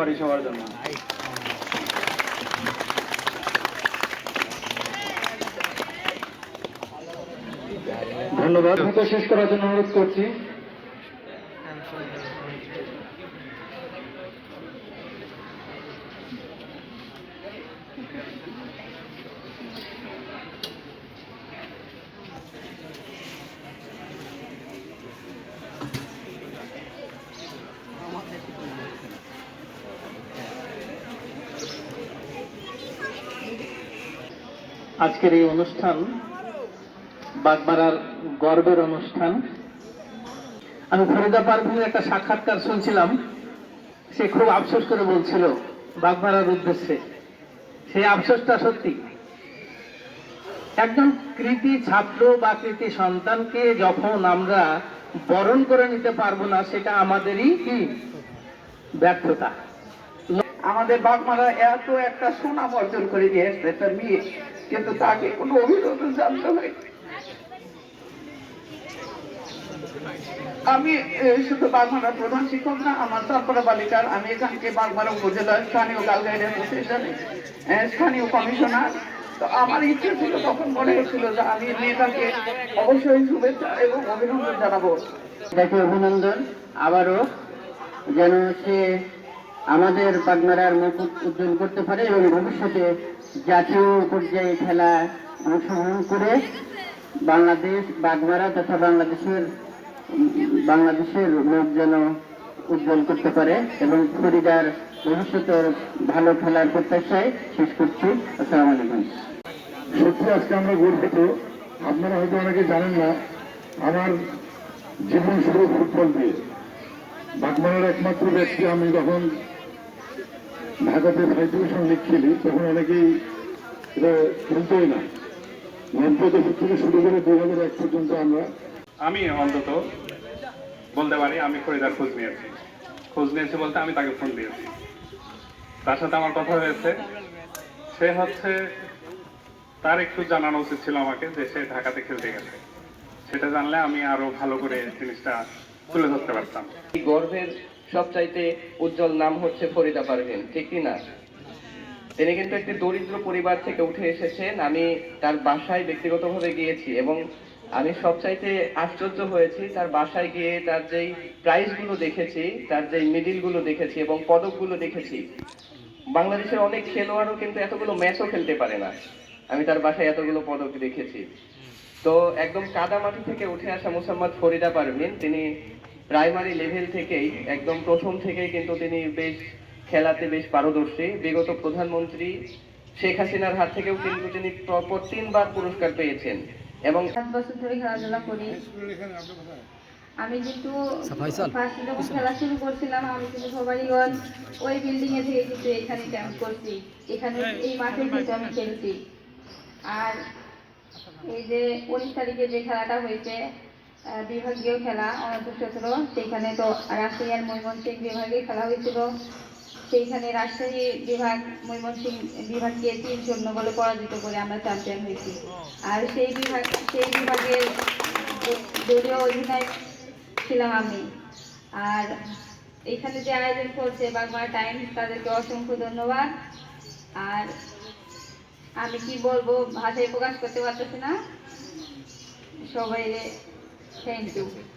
পারি সবার জন্য। ধন্যবাদ। শেষ করার জন্য অনুরোধ করছি। আজকের এই অনুষ্ঠান বাগমারার গর্বের অনুষ্ঠান। আমি ফরিদা পারভিনের একটা সাক্ষাৎকার শুনছিলাম, সে খুব আফসোস করে বলছিল বাগমারার উদ্দেশ্যে। সেই আফসোসটা সত্যি। একজন কৃতি ছাত্র বা কৃতি সন্তানকে যখন আমরা বরণ করে নিতে পারব না, সেটা আমাদেরই কি? ব্যর্থতা। আমাদের বাগমারা এত একটা সুনাম অর্জন করে দিয়ে এসছে তার মেয়ে। কিন্তু তাকে কোনো অভিযোজন জানতে হয় আমি শুধু বাগমারার প্রধান শিক্ষক না, আমার তারপরে বালিকার, আমি এখানকে বাগমারা উপজেলার স্থানীয় গার্ল গাইড অ্যাসোসিয়েশনে স্থানীয় কমিশনার। তো আমার ইচ্ছে ছিল, তখন মনে হচ্ছিল যে আমি মেয়েটাকে অবশ্যই শুভেচ্ছা এবং অভিনন্দন জানাব। তাকে অভিনন্দন। আবারও যেন সে আমাদের পাগমারার মুখ উজ্জ্বল করতে পারে এবং ভবিষ্যতে জাতীয় পর্যায়ে খেলা অংশগ্রহণ করে বাংলাদেশ বাগমারা তথা বাংলাদেশের বাংলাদেশের মুখ যেন উজ্জ্বল করতে পারে এবং ফরিদার ভবিষ্যতের ভালো খেলার প্রত্যাশায় শেষ করছি। আসসালামু আলাইকুম। সত্যি আজকে আমরা গর্বিত। আপনারা হয়তো অনেকে জানেন না, আমার জীবন শুরু ফুটবল দিয়ে বাগমানের একমাত্র ব্যক্তি আমি যখন ঢাকাতে ডিভিশন লিগ খেলি তখন অনেকেই এটা খেলতোই না। থেকে শুরু করে দুই হাজার এক পর্যন্ত আমরা আমি অন্তত বলতে পারি আমি ফরিদার খোঁজ নিয়েছি। খোঁজ নিয়েছি বলতে আমি তাকে ফোন দিয়েছি। তার সাথে আমার কথা হয়েছে। সে হচ্ছে তার একটু জানানো উচিত ছিল আমাকে যে সে ঢাকাতে খেলতে গেছে। সেটা জানলে আমি আরও ভালো করে জিনিসটা তুলে ধরতে পারতাম। এই গর্বের সবচাইতে উজ্জ্বল নাম হচ্ছে ফরিদা পারভিন, ঠিক না? তিনি কিন্তু একটি দরিদ্র পরিবার থেকে উঠে এসেছেন। আমি তার বাসায় ব্যক্তিগতভাবে গিয়েছি এবং আমি সবচাইতে আশ্চর্য হয়েছি, তার বাসায় গিয়ে তার যেই প্রাইজগুলো দেখেছি, তার যেই মিডিলগুলো দেখেছি এবং পদকগুলো দেখেছি, বাংলাদেশের অনেক খেলোয়াড়ও কিন্তু এতগুলো ম্যাচও খেলতে পারে না। আমি তার বাসায় এতগুলো পদক দেখেছি। তো একদম কাদামাটি থেকে উঠে আসা মুসাম্মদ ফরিদা পারভিন, তিনি প্রাইমারি লেভেল থেকেই একদম প্রথম থেকেই কিন্তু তিনি বেশ খেলাতে বেশ পারদর্শী। বিগত প্রধানমন্ত্রী শেখ হাসিনার হাত থেকেও কিন্তু তিনি পরপর তিনবার পুরস্কার পেয়েছেন। এবং সাত বছর ধরে খেলাধুলা করি। আমি কিন্তু ফার্স্ট যখন খেলা শুরু করছিলাম আমি কিন্তু সবাইগঞ্জ ওই বিল্ডিং এ থেকে কিন্তু এখানে ক্যাম্প করছি। এখানে এই মাঠে কিন্তু আমি খেলছি। আর এই যে উনিশ তারিখে যে খেলাটা হয়েছে বিভাগীয় খেলা সতেরো সেখানে তো রাজশাহী আর ময়মনসিংহ বিভাগে খেলা হয়েছিল। সেইখানে রাজশাহী বিভাগ, ময়মনসিংহ বিভাগকে তিন শূন্য বলে পরাজিত করে আমরা চ্যাম্পিয়ন হয়েছি। আর সেই বিভাগ, সেই বিভাগের দলীয় অধিনায়ক ছিলাম আমি। আর এখানে যে আয়োজন করছে বাগমার টাইম তাদেরকে অসংখ্য ধন্যবাদ। আর আমি কি বলব, ভাষায় প্রকাশ করতে পারতেছি না। সবাই 可以。